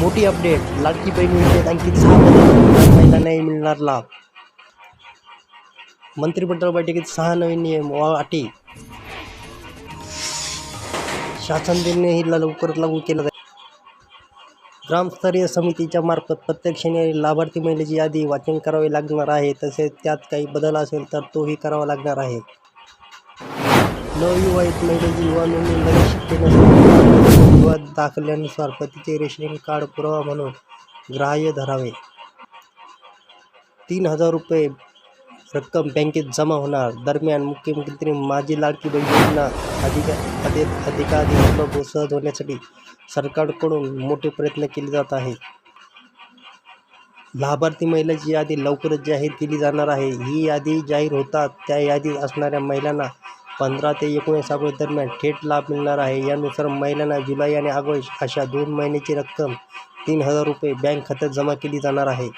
मोठी अपडेट लाडकी बहीण योजनेत आणखी सहा बदल महिलांनाही मिळणार लाभ मंत्रिमंडळ बैठकीत सहा नवीन नियम व अटी. शासन निर्णयही लवकरात लागू केला जाईल. ग्रामस्तरीय समितीच्या मार्फत प्रत्येक शनिवारी लाभार्थी महिलेची यादी वाचन करावे लागणार आहे. तसेच त्यात काही बदल असेल तर तोही करावा लागणार आहे. नवविवाहित महिलेची युवा नोंदणी लगेच शक्य नसते. युवा दाखल्यानुसार पतीचे रेशनिंग कार्ड पुरावा म्हणून ग्राह्य धरावे. तीन हजार रुपये रक्कम बँकेत जमा होणार. दरम्यान मुख्यमंत्री माझी लाडकी बहीण योजना अधिका अधिक अधिकाधिक सुलभ सहज होण्यासाठी सरकारकडून मोठे प्रयत्न केले जात आहे लाभार्थी महिलाची यादी लवकरच जाहीर केली जाणार आहे. ही यादी जाहीर होतात त्या यादीत असणाऱ्या महिलांना पंधरा ते एकोणीस ऑगस्ट दरम्यान थेट लाभ मिळणार आहे. यानुसार महिलांना जुलै आणि ऑगस्ट अशा दोन महिन्याची रक्कम तीन हजार रुपये बँक खात्यात जमा केली जाणार आहे.